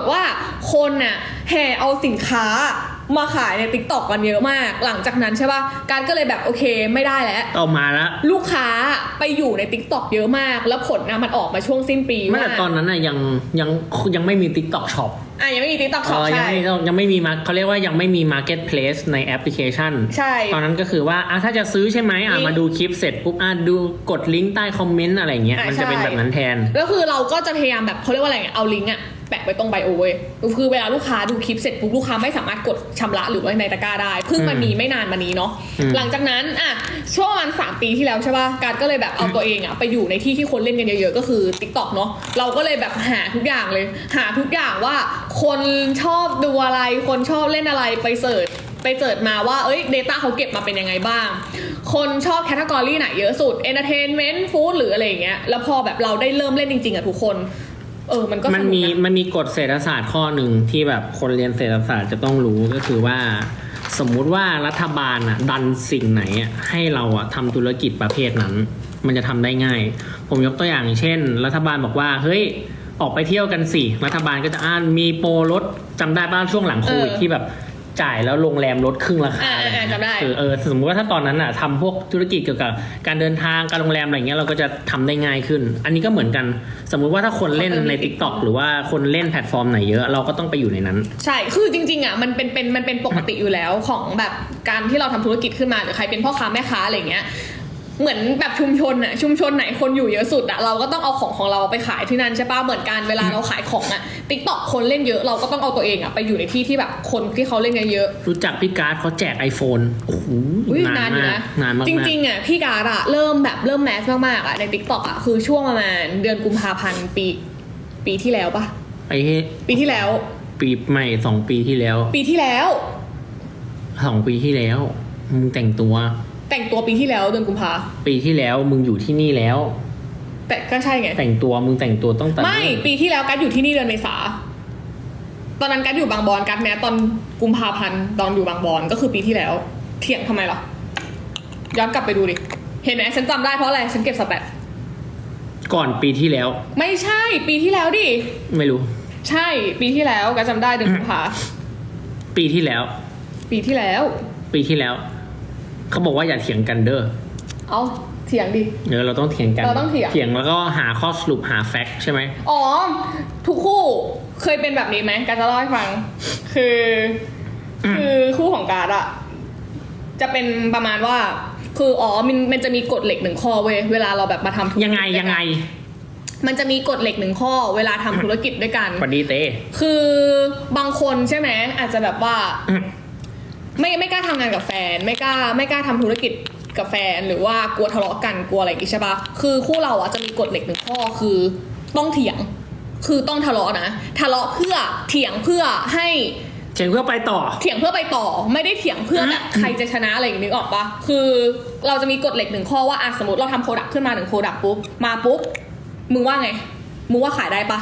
ฏว่าคนน่ะแห่เอาสินค้ามาขายในติ๊กต็อกกันเยอะมาก หลังจากนั้นใช่ป่ะ การก็เลยแบบโอเคไม่ได้แล้ว เอามาแล้วลูกค้าไปอยู่ในติ๊กต็อกเยอะมาก แล้วผลนะมันออกมาช่วงสิ้นปีไม่ว่าแต่ตอนนั้นน่ะยังยังยังไม่มี TikTok Shop อะยังไม่มีติ๊กต็อกเอช็อปอยังใช่ไม่ยังไม่มีมาเขาเรียกว่ายังไม่มี Marketplace ในแอปพลิเคชัน ใช่ ตอนนั้นก็คือว่าอะถ้าจะซื้อใช่ไหมอะลิงก์มาดูคลิปเสร็จปุ๊บอะดูกดลิงก์ใต้คอมเมนต์อะไรเงี้ยอะมันจะเป็นใช่แบบนั้นแทนแล้วคือเราก็จะพยายามแบบเขาเรียกว่าอะไรเงี้ยเอาลิงก์อะ แปะไว้ตรงไบโอเว้ยคือเวลาลูกค้าดูคลิปเสร็จปุ๊บลูกค้าไม่สามารถกดชำระหรือว่าในตะกร้าได้เพิ่งมันอืมมีไม่นานมานี้เนาะอืมหลังจากนั้นอะช่วงประมาณสามปีที่แล้วใช่ป่ะการก็เลยแบบเอาตัวเองอะไปอยู่ในที่ที่คนเล่นกันเยอะๆก็คือ t ิ k t o k เนาะเราก็เลยแบบหาทุกอย่างเลย หาทุกอย่างว่าคนชอบดูอะไร คนชอบเล่นอะไรไปเสิร์ชไปเสิร์ชมาว่าเอ้ย Data เขาเก็บมาเป็นยังไงบ้าง คนชอบแคตตากรีไหนเยอะสุด Entertainment Food หรืออะไรอย่างเงี้ยแล้วพอแบบเราได้เริ่มเล่นจริงๆอะทุกคน เออมันก็สมันนุกมีนะมันมีกฎเศรษฐศาสตร์ข้อหนึ่งที่แบบคนเรียนเศรษฐศาสตร์จะต้องรู้ก็คือว่าสมมุติว่ารัฐบาลอะดันสิ่งไหนอะให้เราอะทำธุรกิจประเภทนั้น มันจะทำได้ง่าย ผมยกตัวอย่างเช่น รัฐบาลบอกว่า เฮ้ย ออกไปเที่ยวกันสิรัฐบาลก็จะอ่านมีโปรลดจำได้ป่ะช่วงหลังโควิดเออที่แบบ จ่ายแล้วโรงแรมลดครึ่งราคาอ่าอะไรอย่างเงี้ยอ่าจำได้ คือเออสมมติว่าถ้าตอนนั้นอะทำพวกธุรกิจเกี่ยวกับการเดินทางการโรงแรมอะไรเงี้ยเราก็จะทำได้ง่ายขึ้น อันนี้ก็เหมือนกัน สมมุติว่าถ้าคนเล่นใน t ิ k t o k หรือว่าคนเล่นแพลตฟอร์มไหนเยอะเราก็ต้องไปอยู่ในนั้น ใช่ คือจริงๆอะมันเป็นเป็นมันเป็นปกติอยู่แล้วของแบบการที่เราทำธุรกิจขึ้นมาหรือใครเป็นพ่อค้าแม่ค้าอะไรเงี้ย เหมือนแบบชุมชนอะชุมชนไหนคนอยู่เยอะสุดอะเราก็ต้องเอาของของเราไปขายที่นั่นใช่ป่ะเหมือนกันเวลาเราขายของอะติ๊กต็อกคนเล่นเยอะเราก็ต้องเอาตัวเองอะไปอยู่ในที่ที่แบบคนที่เขาเล่นกันเยอะรู้จักพี่การ์ดเขาแจก iPhone โอ้โหอุ๊ยนานอยู่มากนะนานมากจริงๆอะพี่การอะเริ่มแบบเริ่มแมสมากๆอะในติ๊กต็อกอะคือช่วงประมาณเดือนกุมภาพันธ์ปี ปีที่แล้วปะไอ้ปีที่แล้ว ปีใหม่สองปีที่แล้ว ปีที่แล้วสองปีที่แล้วมึงแต่งตัว แต่งตัวปีที่แล้วเดือนกุมภาปีที่แล้วมึงอยู่ที่นี่แล้ว แต่ก็ใช่ไง แต่งตัวมึงแต่งตัวต้องแต่ไม่ปีที่แล้วกัดอยู่ที่นี่เดือนเมษา ตอนนั้นกัดอยู่บางบอนกัดแม้ตอนกุมภาพันธ์ตอนอยู่บางบอนก็คือปีที่แล้ว เถียงทำไมล่ะย้อนกลับไปดูดิเห็นไหมฉันจำได้เพราะอะไรฉันเก็บสแตทก่อนปีที่แล้ว ไม่ใช่ปีที่แล้วดิไม่รู้ ใช่ปีที่แล้วกัดจำได้เดือนกุมภาปีที่แล้ว ปีที่แล้ว ปีที่แล้ว เขาบอกว่าอย่าเถียงกันเด้อเอาเถียงดิ เดี๋ยวเราต้องเถียงกันเราต้องเถียงเถียงแล้วก็หาข้อสรุปหาแฟกต์ใช่ไหม อ๋อ ทุกคู่เคยเป็นแบบนี้ไหมการจะเล่าให้ฟัง คือ คือคู่ของการดอะจะเป็นประมาณว่า คืออ๋อมันมันจะมีกฎเหล็กหนึ่งข้อเว้ยเวลาเราแบบมาทำธุรกิจยังไงด้วยกันยังไงมันจะมีกฎเหล็กหนึ่งข้อ เวลาทำธุรกิจด้วยกัน สวัสดีเต้คือบางคนใช่ไหมอาจจะแบบว่าอืม ไม่ไม่กล้าทำงานกับแฟน ไม่กล้าไม่กล้าทำธุรกิจกับแฟน หรือว่ากลัวทะเลาะกันกลัวอะไรอย่างงี้ใช่ปะคือคู่เราอะจะมีกฎเหล็กหนึ่งข้อคือต้องเถียง คือต้องทะเลาะนะทะเลาะเพื่อเถียงเพื่อให้เถียงเพื่อไปต่อ เถียงเพื่อไปต่อไม่ได้เถียงเพื่อแบบใครจะชนะอะไรอย่างนี้นึกออกปะคือเราจะมีกฎเหล็กหนึ่งข้อว่าอะสมมติเราทำโปรดักต์ขึ้นมาหนึ่งโปรดักต์ปุ๊บมาปุ๊บมึงว่าไงมึงว่าขายได้ปะ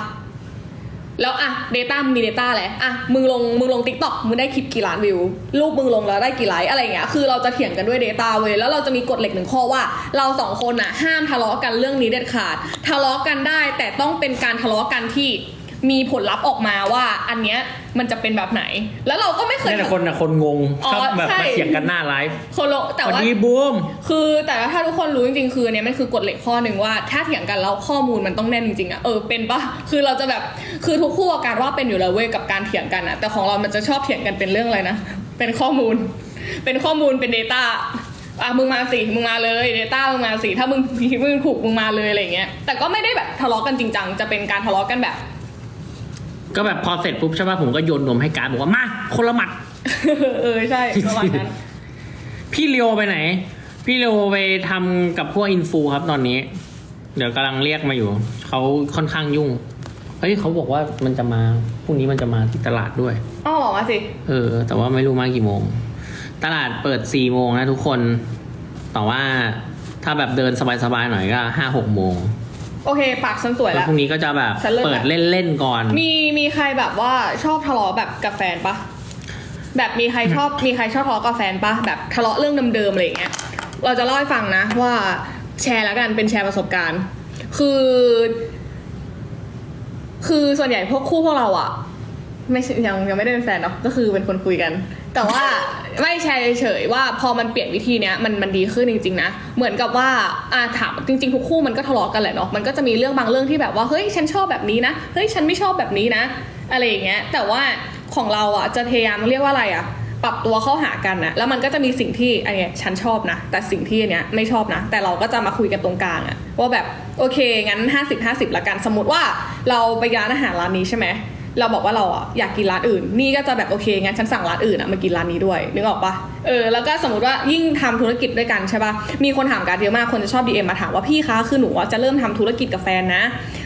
แล้วอะ Data มึงมี Data แหละอะมึงลงมึงลง TikTok มึงได้คลิปกี่ล้านวิว รูปมึงลงแล้วได้กี่ไลค์อะไรเงี้ยคือเราจะเถียงกันด้วย Data เว้ยแล้วเราจะมีกฎเหล็กหนึ่งข้อว่า เราสองคนอะห้ามทะเลาะกันเรื่องนี้เด็ดขาด ทะเลาะกันได้แต่ต้องเป็นการทะเลาะกันที่ มีผลลัพธ์ออกมาว่าอันเนี้ยมันจะเป็นแบบไหน แล้วเราก็ไม่เคย นี่แต่คนนะคนงงอ๋อชอบแบบใช่ มาเถียงกันหน้าไลฟ์คนละแต่สวัสว่า ดีบูม คือแต่ว่าถ้าทุกคนรู้จริงๆคือเนี่ยมันคือกฎเหล็กข้อหนึ่งว่าถ้าเถียงกันแล้วข้อมูลมันต้องแน่นจริงๆอะเออเป็นปะคือเราจะแบบคือทุกคู่อาการว่าเป็นอยู่แล้วเว้ยกับการเถียงกันอะแต่ของเรามันจะชอบเถียงกันเป็นเรื่องอะไรนะเป็นข้อมูล เป็นข้อมูลเป็น Data อะมึงมาสิมึงมาเลย Data มึงมาสิถ้ามึงมึงถูกมึงมาเลยอะไรเงี้ยแต่ก็ไม่ได้แบบทะเลาะกันจริงจังจะเป็นการทะเลาะกันแบบ ก็แบบพอเสร็จปุ๊บใช่ป่ะผมก็โยนนมให้การดบอกว่ามาคนละหมัด เออ ใช่ประมาณนั้น พี่เลียวไปไหน พี่เลียวไปทำกับพวกอินฟูครับตอนนี้ เดี๋ยวกำลังเรียกมาอยู่ เขาค่อนข้างยุ่ง เฮ้ยเขาบอกว่ามันจะมาพรุ่งนี้มันจะมาที่ตลาดด้วย อ้อบอกมาสิ เออ แต่ว่าไม่รู้มากี่โมง ตลาดเปิดสี่โมงนะทุกคน แต่ว่าถ้าแบบเดินสบายๆหน่อยก็ห้าหกโมง โอเค ปากฉันสวยแล้วแล้ว พรุ่งนี้ก็จะแบบฉันเริ่มเปิดเล่นๆก่อน มีมีใครแบบว่าชอบทะเลาะแบบกับแฟนปะแบบมีใครชอบมีใครชอบทะเลาะกับแฟนปะแบบทะเลาะเรื่องเดิมๆอะไรอย่างเงี้ยเราจะเล่าให้ฟังนะ ว่าแชร์แล้วกันเป็นแชร์ประสบการณ์ คือ คือส่วนใหญ่พวกคู่พวกเราอะ ไม่ใช่ยังยังไม่ได้เป็นแฟนเนาะก็คือเป็นคนคุยกัน แต่ว่าไม่แชร์เฉยๆว่าพอมันเปลี่ยนวิธีเนี้ยมันมันดีขึ้นจริงๆนะเหมือนกับว่าอ่าถามจริง ๆ ทุกคู่มันก็ทะเลาะกันแหละเนาะมันก็จะมีเรื่องบางเรื่องที่แบบว่าเฮ้ยฉันชอบแบบนี้นะเฮ้ยฉันไม่ชอบแบบนี้นะ อะไรอย่างเงี้ยแต่ว่าของเราอะจะพยายามเรียกว่าอะไรอะปรับตัวเข้าหากันนะแล้วมันก็จะมีสิ่งที่อันเนี้ยฉันชอบนะ แต่สิ่งที่อันเนี้ยไม่ชอบนะ แต่เราก็จะมาคุยกันตรงกลางอะว่าแบบโอเคงั้น 50 50ละกันสมมติว่าเราไปร้านอาหารร้านนี้ใช่ไหม เราบอกว่าเราอะอยากกินร้านอื่น นี่ก็จะแบบโอเคงั้นฉันสั่งร้านอื่นอะมากินร้านนี้ด้วยนึกออกปะเออแล้วก็สมมติว่ายิ่งทำธุรกิจด้วยกันใช่ปะมีคนถามการเยอะมากคนจะชอบ DM มาถามว่าพี่คะคือหนูจะเริ่มทำธุรกิจกับแฟนนะ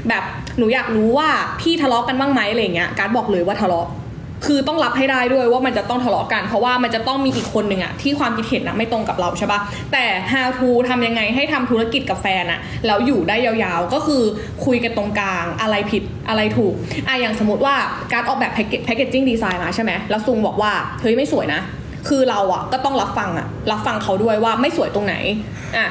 แบบหนูอยากรู้ว่าพี่ทะเลาะกันบ้างไหมอะไรเงี้ยการบอกเลยว่าทะเลาะ คือต้องรับให้ได้ด้วยว่ามันจะต้องทะเลาะกัน เพราะว่ามันจะต้องมีอีกคนหนึ่งอะที่ความคิดเห็นนะไม่ตรงกับเราใช่ปะแต่ how to ทำยังไงให้ทำธุรกิจกับแฟนอะแล้วอยู่ได้ยาวๆ ก็คือคุยกันตรงกลางอะไรผิดอะไรถูกอะอย่างสมมติว่าการออกแบบแพคเกจจิ้งดีไซน์มาใช่ไหมแล้วซุงบอกว่าเฮ้ยไม่สวยนะ คือเราอะก็ต้องรับฟังอะรับฟังเขาด้วยว่าไม่สวยตรงไหนอะ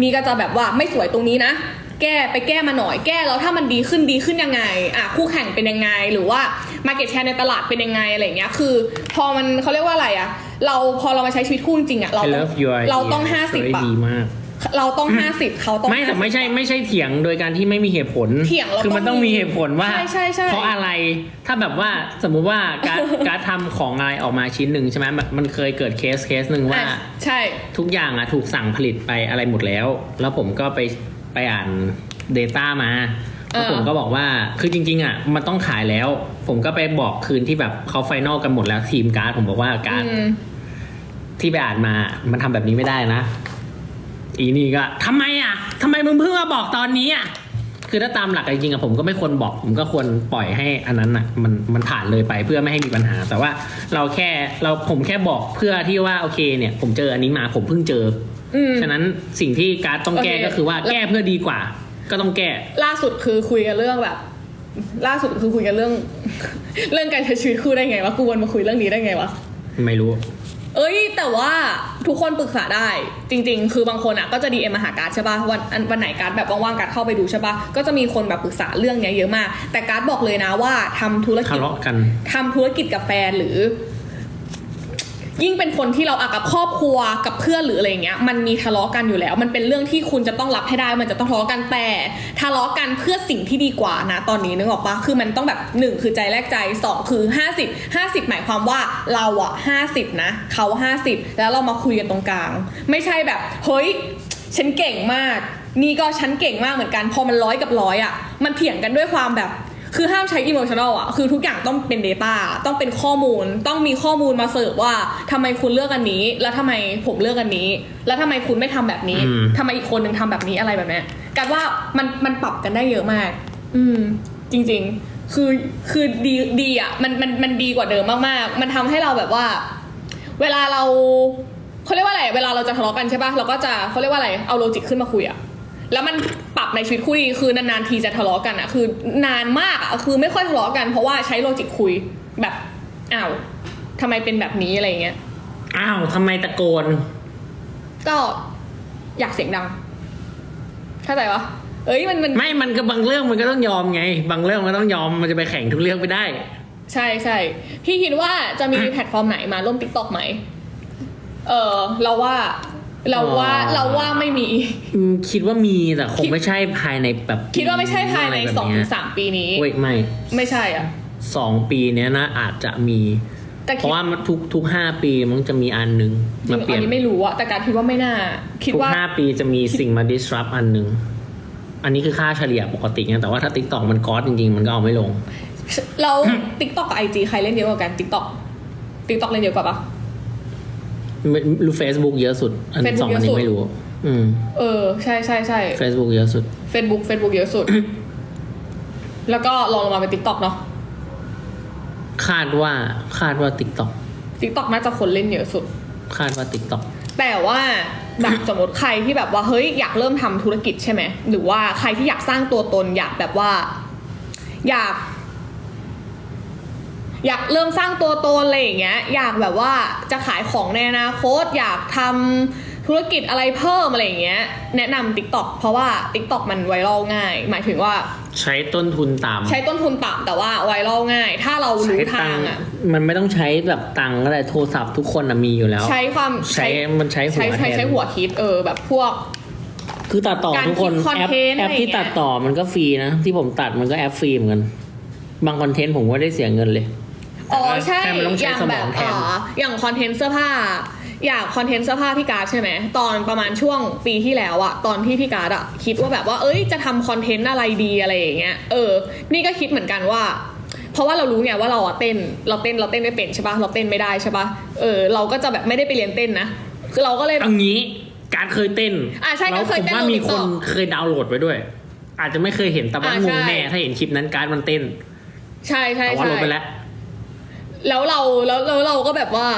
มีก็จะแบบว่าไม่สวยตรงนี้นะ แก้ไปแก้มาหน่อยแก้แล้วถ้ามันดีขึ้นดีขึ้นยังไงอะคู่แข่งเป็นยังไง หรือว่า Market Share ในตลาดเป็นยังไงอะไรอย่างเงี้ยคือ พอมันเขาเรียกว่าอะไรอะเราพอเรามาใช้ชีวิตคู่จริงๆอะเรา I ต้อง love your เราต้อง idea ห้าสิบ story อะดีมาก เราต้องห้าสิบเขาต้องไม่แต่50ไม่ใช่ไม่ใช่เถียงโดยการที่ไม่มีเหตุผลเถียงแล้วคือมันต้ต้อองงมีมีเหตุผลว่า ใช่ใช่ใช่ เพราะอะไรถ้าแบบว่าสมมุติว่าการการทำของอะไรออกมาชิ้นหนึ่งใช่ไหมมันมันเคยเกิดเคสเคสหนึ่งว่า อะใช่ ทุกอย่างอะถูกสั่งผลิตไปอะไรหมดแล้ว แล้วผมก็ไป ไปอ่าน Data มาแล้วผมก็บอกว่าคือจริง ๆอะมันต้องขายแล้ว ผมก็ไปบอกคืนที่แบบเขาไฟนอลกันหมดแล้วทีมการ์ดผมบอกว่าการ์ดอืมที่ไปอ่านมา มันทำแบบนี้ไม่ได้นะ อีนี่ก็ทำไมอะทำไมมึงเพิ่งมาบอกตอนนี้อะคือถ้าตามหลักจริงๆอะผมก็ไม่ควรบอก ผมก็ควรปล่อยให้อันนั้นอะมันมันผ่านเลยไปเพื่อไม่ให้มีปัญหา แต่ว่าเราแค่เราผมแค่บอกเพื่อที่ว่าโอเคเนี่ย ผมเจออันนี้มาผมเพิ่งเจอ อืม ฉะนั้นสิ่งที่การ์ดต้องแก้โอเค ก็คือว่าแก้เพื่อดีกว่า ก็ต้องแก้ ล่าสุดคือคุยกันเรื่องแบบ ล่าสุดคือคุยกันเรื่อง เรื่องการใช้ชีวิตคู่ได้ไงวะกูวนมาคุยเรื่องนี้ได้ไงวะ ไม่รู้ เอ้ย แต่ว่าทุกคนปรึกษาได้ จริง ๆ คือบางคนอะก็จะดีเอ็มมาหาการ์ดใช่ปะวันอันวันไหนการ์ดแบบว่างๆการ์ดเข้าไปดูใช่ปะก็จะมีคนแบบปรึกษาเรื่องเนี้ยเยอะมาก แต่การ์ดบอกเลยนะว่าทำธุรกิทะจเลาะกัน ทำธุรกิจกับแฟนหรือ ยิ่งเป็นคนที่เราอะกับครอบครัวกับเพื่อนหรืออะไรเงี้ยมันมีทะเลาะกันอยู่แล้ว มันเป็นเรื่องที่คุณจะต้องรับให้ได้ มันจะต้องทะเลาะกันแต่ทะเลาะกันเพื่อสิ่งที่ดีกว่านะตอนนี้นึกออกปะคือมันต้องแบบหนึ่งคือใจแลกใจสองคือห้าสิบห้าสิบหมายความว่าเราอะห้าสิบนะเขาห้าสิบแล้วเรามาคุยกันตรงกลาง ไม่ใช่แบบ เฮ้ย ฉันเก่งมาก นี่ก็ฉันเก่งมากเหมือนกัน พอมันร้อยกับร้อยอะมันเถียงกันด้วยความแบบ คือห้ามใช้ emotional อะคือทุกอย่างต้องเป็น data ต้องเป็นข้อมูล ต้องมีข้อมูลมาเสิร์ฟว่าทำไมคุณเลือกอันนี้ แล้วทำไมผมเลือกอันนี้ แล้วทำไมคุณไม่ทำแบบนี้อืมทำไมอีกคนนึงทำแบบนี้อะไรแบบเนี้ยกันว่ามันมันปรับกันได้เยอะมาก อืม จริง ๆ คือคือดีดีอะมันมันมันดีกว่าเดิมมากๆ มันทำให้เราแบบว่า เวลาเราเขาเรียกว่าอะไร เวลาเราจะทะเลาะกันใช่ปะเราก็จะเขาเรียกว่าอะไร เอาโลจิกขึ้นมาคุยอะแล้วมัน ปรับในชีวิตคุยคือนานๆทีจะทะเลาะกันอะคือนานมากอะคือไม่ค่อยทะเลาะกันเพราะว่าใช้โลจิกคุยแบบอ้าวทำไมเป็นแบบนี้อะไรอย่างเงี้ยอ้าวทำไมตะโกน ก็อยากเสียงดังเข้าใจปะเอ้ยมันมันไม่ มันก็บางเรื่องมันก็ต้องยอมไง บางเรื่องมันต้องยอมมันจะไปแข่งทุกเรื่องไม่ได้ ใช่ใช่พี่คิดว่าจะมีแพลตฟอร์มไหนมาร่วมติ๊กต็อกไหมเออเราว่า เราว่าอ๋อเราว่าไม่มี อืมคิดว่ามีแต่คงไม่ใช่ภายในแบบคิดว่าไม่ใช่ภายในะรแบบสองเนี้ถึยงสามปีนี้เว้ยไม่ไม่ใช่อะสองปีเนี้ยนะอาจจะมีแต่เพคิดราะว่ามันทุกทุกห้าปีมันจะมีอันหนึ่งจริมางเปลี่อัยนนนี้ไม่รู้อะแต่การคิดว่าไม่น่า คิดทุกว่าห้าปีจะมีสิ่งมา disrupt อันหนึ่งอันนี้คือค่าเฉลี่ยปกติไงแต่ว่าถ้าติ๊กต็อกมันก๊อตจริงๆ มันก็เอาไม่ลง เราติ๊กต็อกกับไอจีใครเล่นเยอะกว่ากันติ๊กต็อกติ๊กต็อกเล่นเยอะกว่าปะ ไม่รู้ Facebook เยอะสุด อัน Facebook สองอันนี้เยอะสุด ไม่รู้ อืมเออ ใช่ใช่ใช่ Facebook เยอะสุดเฟซบุ๊กเฟซบุ๊กเยอะสุด แล้วก็ลองลงมาเป็นติ๊กต็อกเนาะ คาดว่าคาดว่า TikTok ติ๊กต็อกน่าจะคนเล่นเยอะสุด คาดว่า TikTok แต่ว่าแบบสมมติใครที่แบบว่าเฮ้ยอยากเริ่มทำธุรกิจใช่ไหมหรือว่าใครที่อยากสร้างตัวตนอยากแบบว่า อยาก อยากเริ่มสร้างตัวตนอะไรอย่างเงี้ยอยากแบบว่าจะขายของในอนาคต อยากทำธุรกิจอะไรเพิ่มอะไรอย่างเงี้ยแนะนำ TikTok เพราะว่า TikTok มันไวรัลง่าย หมายถึงว่าใช้ต้นทุนต่ใช้ต้นทุนต่ำแต่ว่าไวรัลง่าย ถ้าเราำรู้ใช้ทาตังค์อะมันไม่ต้องใช้แบบตังค์ก็ได้โทรศัพท์ทุกคนนะมีอยู่แล้ว ใช้ความใช้มันใช้หัวใช้ใช้แทนใช้หัวคิดเออแบบพวกคือตัดต่อการทุกคนคิดคอนแอปเทนต์แอปอะไรที่อย่างเงี้ยตัดต่อมันก็ฟรีนะ ที่ผมตัดมันก็แอปฟรีเหมือนกัน บางคอนเทนต์ผมก็ได้เสียเงินเลย อ๋อใช่แค่มันต้องอใช้ย่างสมแบองบแทนอ๋ออย่างคอนเทนต์เสื้อผ้า อย่างคอนเทนต์เสื้อผ้าพี่การ์ดใช่ไหมตอนประมาณช่วงปีที่แล้วอะตอนที่พี่การ์ดอะคิดว่าแบบว่า เอ้ยจะทำคอนเทนต์อะไรดีอะไรอย่างเงี้ยเออ นี่ก็คิดเหมือนกันว่า เพราะว่าเรารู้ไงว่าเราอะเต้นเราเต้นเราเต้นไม่เป็นใช่ปะเราเต้นไม่ได้ใช่ปะเออเราก็จะแบบไม่ได้ไปเรียนเต้นนะคือเราก็เลยเอางี้การเคยเต้นอะใช่แล้วก็เคยผมเต้นว่าลงมีคน TikTok เคยดาวน์โหลดไว้ด้วย อาจจะไม่เคยเห็นแต่ว่าอะงใช่ งแน่ถ้าเห็นคลิปนั้นการดมันเต้นใช่ใช่แต่ว่าใช่ลบไปแล้ว แล้วเราแล้วแล้วเราก็แบบว่า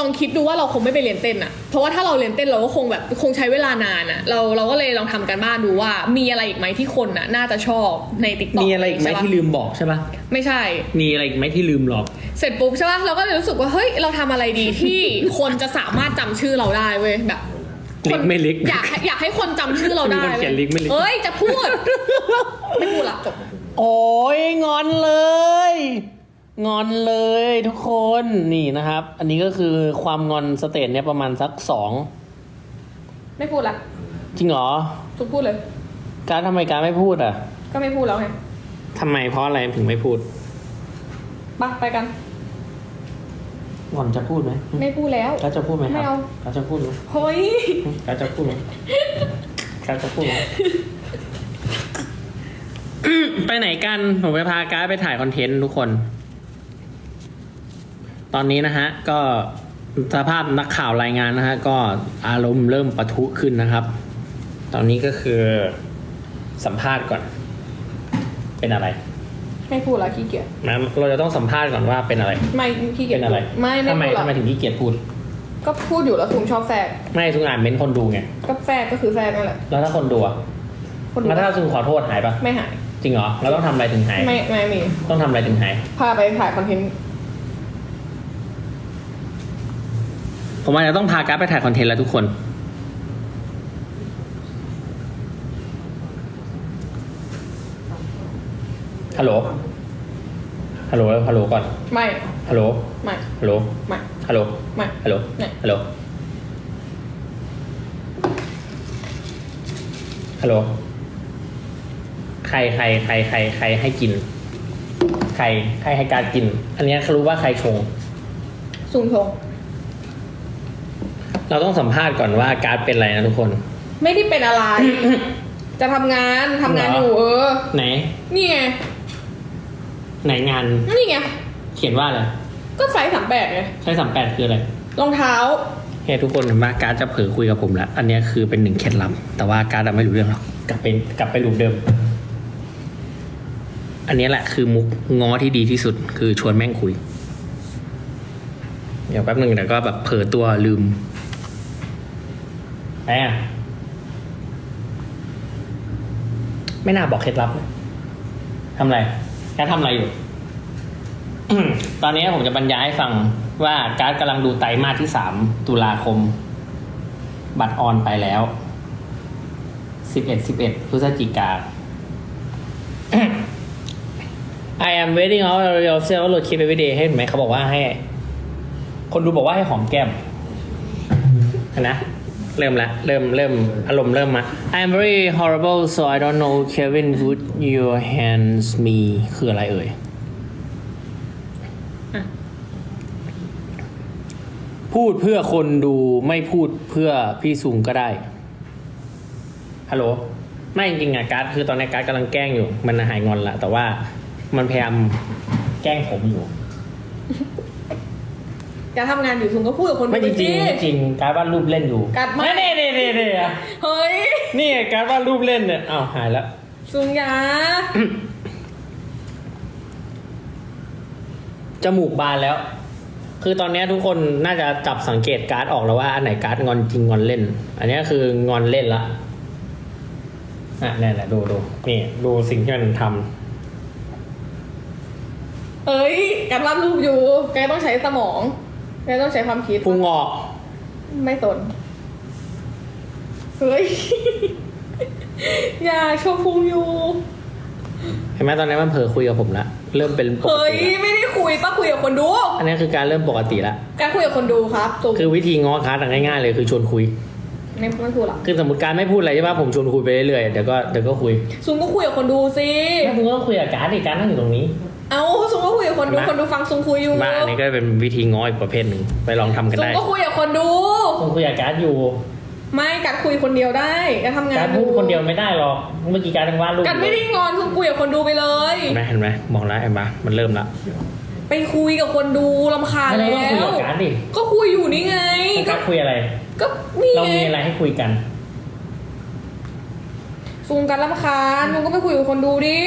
ลองคิดดูว่าเราคงไม่ไปเรียนเต้นอะเพราะว่าถ้าเราเรียนเต้นเราก็คงแบบคงใช้เวลานานอะเราเราก็เลยลองทำกันบ้านดูว่า มีอะไรอีกไหมที่คนอะน่าจะชอบในติ๊กต็อกมีอะไรอีกไหมที่ลืมบอกใช่ปะไม่ใช่ มีอะไรอีกไหมที่ลืมหรอก เสร็จปุ๊บใช่ปะเราก็เลยรู้สึกว่าเฮ้ยเราทำอะไรดีที่ คนจะสามารถจำชื่อเราได้เว้ยแบบลิกไม่ลิก อยากให้อยากให้คนจำชื่อเราได้มีคนเขียนลิงก์ไม่ลิงก์ เอ้ยจะพูด ไม่พูดละจบโอ้ยงอนเลย งอนเลยทุกคนนี่นะครับ อันนี้ก็คือความงอนสเตจเนี่ยประมาณสักสองไม่พูดละจริงเหรอทุกพูดเลย การดทำไมการดไม่พูดอะก็ไม่พูดแล้วไงทำไมเพราะอะไรถึงไม่พูดไปไปกันงอนจะพูดไหมไม่พูดแล้ว การดจะพูดไหมคไม่รับเอา การดจะพูดไหมเฮ้ยการดจะพูดไหมการดจะพูดไหมไปไหนกันผมจะพาการดไปถ่ายคอนเทนต์ทุกคน ตอนนี้นะฮะก็สภาพนักข่าวรายงานนะฮะก็อารมณ์เริ่มปะทุขึ้นนะครับ ตอนนี้ก็คือสัมภาษณ์ก่อน เป็นอะไร ไม่พูดละขี้เกียจนะเราจะต้องสัมภาษณ์ก่อนว่าเป็นอะไร ไม่ขี้เกียจเป็นอะไรพูดไม่ไม่ทำไมพูดหรอกทำไมถึงขี้เกียจพูด ก็พูดอยู่แล้วทุงชอบแทรกไม่ทุกงานเม้นคนดูไงก็แทรกก็คือแทรกนั่นแหละแล้วถ้าคนดูอะคนดูแล้วถ้าซุงขอโทษหายปะไม่หาย จริงเหรอเราต้องทำอะไรถึงหาย ไม่ไม่มีต้องทำอะไรถึงหาย พาไปถ่ายคอนเทนต์ ผมว่าจะต้องพาการ์ดไปถ่ายคอนเทนต์แล้วทุกคน ฮัลโหล ฮัลโหล ฮัลโหลก่อน ไม่ ฮัลโหล ไม่ ฮัลโหล ไม่ ฮัลโหล ไม่ ฮัลโหล ไม่ ฮัลโหล ฮัลโหล ใครใครใครใครใครให้กิน ใครใครให้การกิน อันเนี้ยเขารู้ว่าใครชงซุงชง เราต้องสัมภาษณ์ก่อนว่าการ์ดเป็นอะไรนะทุกคน ไม่ได้เป็นอะไร จะทำงานทำงานเหรออ อยู่เออ ไหน นี่ไง ไหนงานนี่ไง เขียนว่าอะไรก็ไซส์สามแปดไงใช้สามแปดคืออะไรรองเท้า เฮ้ยทุกคนเห็นว่าการ์ดจะเผลอคุยกับผมแล้ว อันเนี้ยคือเป็นหนึ่งเคล็ดลับ แต่ว่าการ์ดอะไม่รู้เรื่องหรอก กลับไปกลับไปรูปเดิม อันเนี้ยแหละคือมุกง้อที่ดีที่สุด คือชวนแม่งคุย เดี๋ยวแป๊บหนึ่งเดี๋ยวก็แบบเผลอตัวลืม แอะไม่น่าบอกเคล็ดลับนะทำอะไรการทำอะไรอยู่ ตอนนี้ผมจะบรรยายให้ฟังว่าการ์ดกำลังดูไตรมาสที่สามตุลาคม บัตรออนไปแล้ว สิบเอ็ดสิบเอ็ดพฤศจิกา I am waiting out yourself โหลดคลิป every day ให้เห็นไหมเขาบอกว่าให้ คนดูบอกว่าให้หอมแก้มเห็นนะ เริ่มละเริ่มเริ่มอารมณ์เริ่มมา I'm very horrible so I don't know Kevin would your hands me คืออะไรเอ่ยพูดเพื่อคนดูไม่พูดเพื่อพี่ซุงก็ได้ ฮัลโหล ไม่จริงๆอะการ์ดคือตอนนี้การ์ดกำลังแกล้งอยู่ มันหายงอนละแต่ว่ามันพยายามแกล้งผมอยู่ จะทำงานอยู่ซุงก็พูดกับคนไม่จดูริงสิๆไม่จริงการ์ดวาดรูปเล่นอยู่การ์ดไม่เน่เน่เน่เน่อะเฮ้ยนี่ไงการ์ดวาดรูปเล่นเนี่ยอ้าวหายแล้วซุงอยาจมูกบานแล้ว คือตอนนี้ทุกคนน่าจะจับสังเกตการ์ดออกแล้วว่าอันไหนการ์ดงอนจริงงอนเล่น อันนี้คืองอนเล่นละอะนี่แหละดูดูนี่ดูสิ่งที่มันทำเอ้ยการวาดรูปอยู่แกต้องใช้สมอง แกต้องใช้ความคิดพุงออก ไม่สนเฮ้ย อย่าโชว์พุงอยู่ เห็นไหมตอนนี้มันเผลอคุยกับผมละเริ่มเป็นปกเฮ้ย ติละไม่ได้คุยป้าคุยกับคนดู อันนี้คือการเริ่มปกติละการคุยกับคนดูครับตูคือวิธีง้อคัสง่ายๆเลยคือชวนคุย ไม่ไม่พูดหรอกคือสมมติการไม่พูดอะไรใช่ป่ะผมชวนคุยไปเรื่อยๆเดี๋ยวก็เดี๋ยวก็คุยซุงก็คุยกับคนดูสิแม่มึงก็ต้องคุยกับการดิการนั่งอยู่ตรงนี้ เอ้าซุงก็คุยกับคนดูมา คนดูฟังซุงคุยอยู่มาอันนี้ก็เป็นวิธีง้ออีกประเภทหนึ่งไปลองทำกันซุงได้ ก็คุยกับคนดูผมคุยกับการอยู่ ไม่กัดคุยคนเดียวได้การทำงานการพูดคนเดียวไม่ได้หรอกเมื่อกี้การยังวาดรูปกัดไม่ได้งอนซุงคุยกับคนดูไปเลย เห็นไหมเห็นไหมมองแล้วเห็นปะมันเริ่มละไปคุยกับคนดูลำคาญไม่แล้เราต้องคุยว กับการดิก็คุยอยู่นี่ไงให้ก็การคุยอะไร ก็นี่เราไงมีอะไรให้คุยกัน ซุงกันลำคาญซุงก็ไปคุยกับคนดูดิ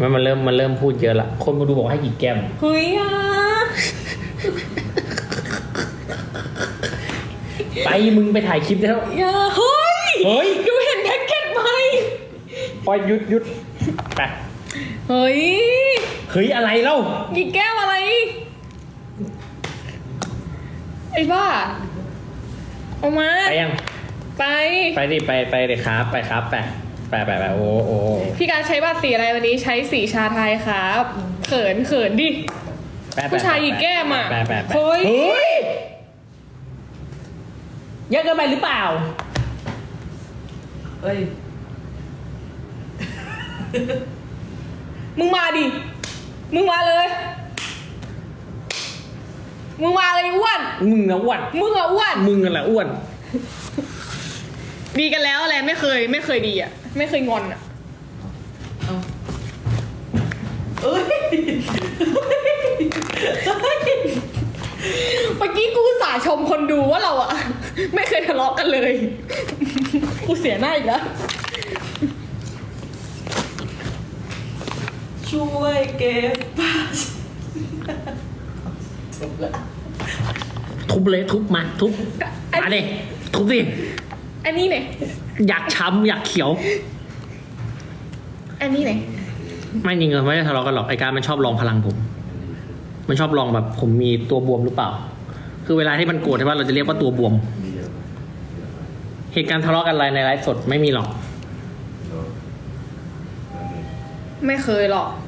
มันมันเริ่มมันเริ่มพูดเยอะละ คนมาดูบอกให้กี่แก้ม เฮ้ยอะไปมึงไปถ่ายคลิปได้แล้ว อย่าเฮ้ยเฮ้ย ดูเห็นแพ็กเกจไหมปล่อยหยุดหยุดไปเฮ้ยเฮ้ยอะไรเล่า กี่แก้วอะไร ไอ้บ้าเอามา ไปยัง ไป ไปดิไปไปเลยครับไปครับไป ไปไปไปโอ้โอ้พี่การใช้บัตรสีอะไรวันนี้ใช้สีชาไทยครับเขินเขินดิไปไปผู้ชายกี่แก้มอะไปไปไปเฮ้ย เฮ้ยเยอะเกินไปหรือเปล่า เอ้ย มึงมาดิ มึงมาเลย มึงมาเลยอ้วน มึงนะอ้วนมึงอะอ้วน มึงนั่นแหละอ้วน ดีกันแล้วอะไรไม่เคยไม่เคยดีอะ ไม่เคยงอนอะเอาเอ้ยเมื่อกี้กูอุตสาห์ชมคนดูว่าเราอะไม่เคยทะเลาะกันเลย กูเสียหน้าอีกแล้ว ช่วยเก็บผ้าจบละทุบเลยทุบมาทุบไอ้มาดิทุบสิ อันนี้เนี่ยอยากช้ำอยากเขียว อันนี้เนี่ยไม่จริงๆไม่ได้ทะเลาะกันหรอกไอการมันชอบลองพลังผม มันชอบลองแบบ ผมมีตัวบวมหรือเปล่า คือเวลาที่มันโกรธใช่ป่ะเราจะเรียกว่าตัวบวม เหตุการณ์ทะเลาะกันอะไรในไลฟ์สดไม่มีหรอก ไม่เคยหรอกไป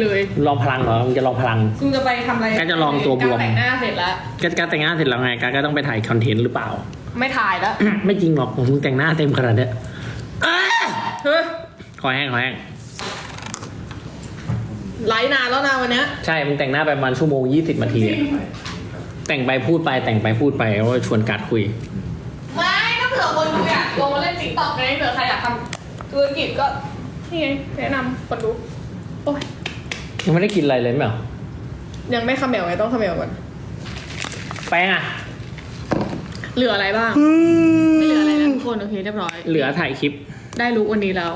เลยลองพลังเหรอมึงจะลองพลังคุณจะไปทำอะไรก็จะลองตัวบวม การแต่งหน้าเสร็จแล้ว การการแต่งงานเสร็จแล้วไงการก็ต้องไปถ่ายคอนเทนต์หรือเปล่า ไม่ถ่ายแล้วไม่จริงหรอกผมมึงแต่งหน้าเต็มขนาดเนี้ยอ้าเฮ้ยขอแห้งขอแห้งไลฟ์นานแล้วนะวันเนี้ยใช่มึงแต่งหน้าไปประมาณชั่วโมงยี่สิบนาทีอะแต่งไปพูดไปแต่งไปพูดไปแล้วก็ชวนกัดคุย ไม่ถ้าเผื่อคนดูอยากลงมาเล่นติ๊กต็อกไงเผื่อใครอยากทำธุรกิจก็นี่ไงแนะนำคนดูโอ้ย ยังไม่ได้กินอะไรเลยไหมเหรอยังไม่คาเมลไงต้องคาเมลก่อน แป้งอะ เหลืออะไรบ้าง ไม่เหลืออะไรแล้วทุกคนโอเคเรียบร้อย เหลือถ่ายคลิป ได้รู้วันนี้แล้ว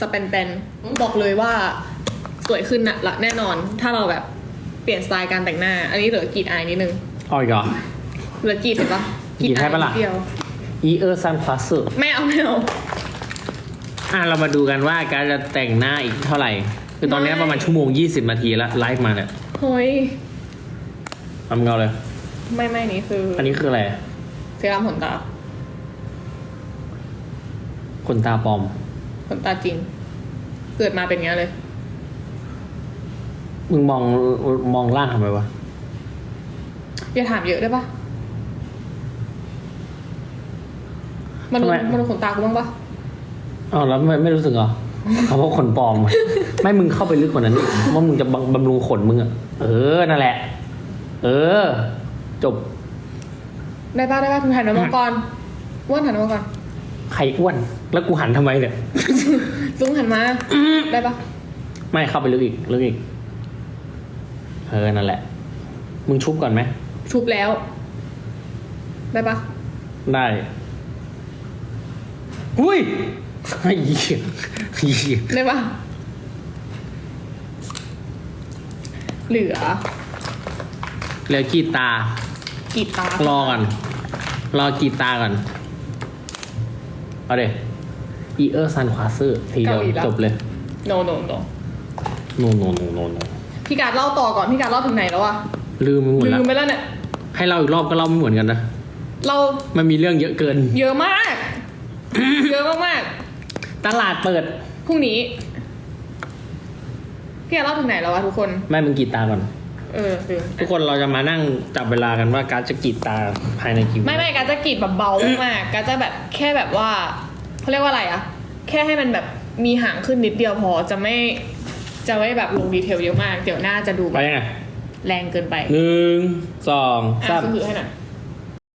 สเปนเปนบอกเลยว่า สวยขึ้นนะละแน่นอน ถ้าเราแบบเปลี่ยนสไตล์การแต่งหน้า อันนี้เหลือกรีดอายนิดนึงอ๋ออีกเหรอ เหลือกรีดเห็นปะกรีดให้ปะล่ะ นิดเดียวอีเออร์ซันพลัสไม่เอาไม่เอาอะเรามาดูกันว่าการจะแต่งหน้าอีกเท่าไหร่ คือตอนนี้ประมาณชั่วโมงยี่สิบนาทีแล้วไลฟ์มาเนี่ยเฮ้ย ทำเงาเลย ไม่ไม่นี่คืออันนี้คืออะไร เซรั่มขนตาขนตาปลอม ขนตาจริง เกิดมาเป็นอย่างนี้เลย มึงมองมองล่างทำไมวะ อย่าถามเยอะได้ปะมันดูทำไม มันดูขนตากูบ้างปะอ๋อแล้วไม่ไม่รู้สึกเหรอ เขาว่าขนปลอมอะไม่มึงเข้าไปลึกกว่านั้นอีกว่ามึงจะบำบำรุงขนมึงอะเออนั่นแหละ เออ จบได้ปะได้ปะทุกหันมามองก่อนอ้วนหันมามองก่อนใครอ้วน แล้วกูหันทำไมเนี่ย ซุ้งหันมา ได้ปะไม่เข้าไปลึกอีกลึกอีกเออนั่นแหละ มึงชุบก่อนไหมชุบแล้ว ได้ปะได้อุ้ย ไอ้เหี้ยไอ้เหี้ยได้ปะเหลือเหลือกีตากีดตารอก่อน รอกีตาก่อน เอาเดี๋อีเออร์ซันควาซอร์ทีเดียวจบเลยโนโนโนโนโนโนโนโนพี่การเล่าต่อก่อน พี่การเล่าถึงไหนแล้วอะลืมไปหมดลืแล้วมไปแล้วเนี่ย ให้เราอีกรอบก็เล่าไม่เหมือนกันนะ เรา มันมีเรื่องเยอะเกิน เยอะมาก เยอะมาก ตลาดเปิด พรุ่งนี้ พี่อาเล่าถึงไหนแล้ววะทุกคน ไม่มึงกรีดตาก่อน เออลืมทุกคนเราจะมานั่งจับเวลากันว่าการดจะกรีดตาภายในกี่วิไม่ไม่การจะกรีดแบบเบามากๆการจะแบบแค่แบบว่าเขาเรียกว่าอะไรอะแค่ให้มันแบบมีหางขึ้นนิดเดียวพอจะไม่ จะไม่แบบลงดีเทลเยอะมาก เดี๋ยวหน้าจะดูไปแบบยังไงแรงเกินไปหนึ่งสองอะสามซื้อให้หน่อย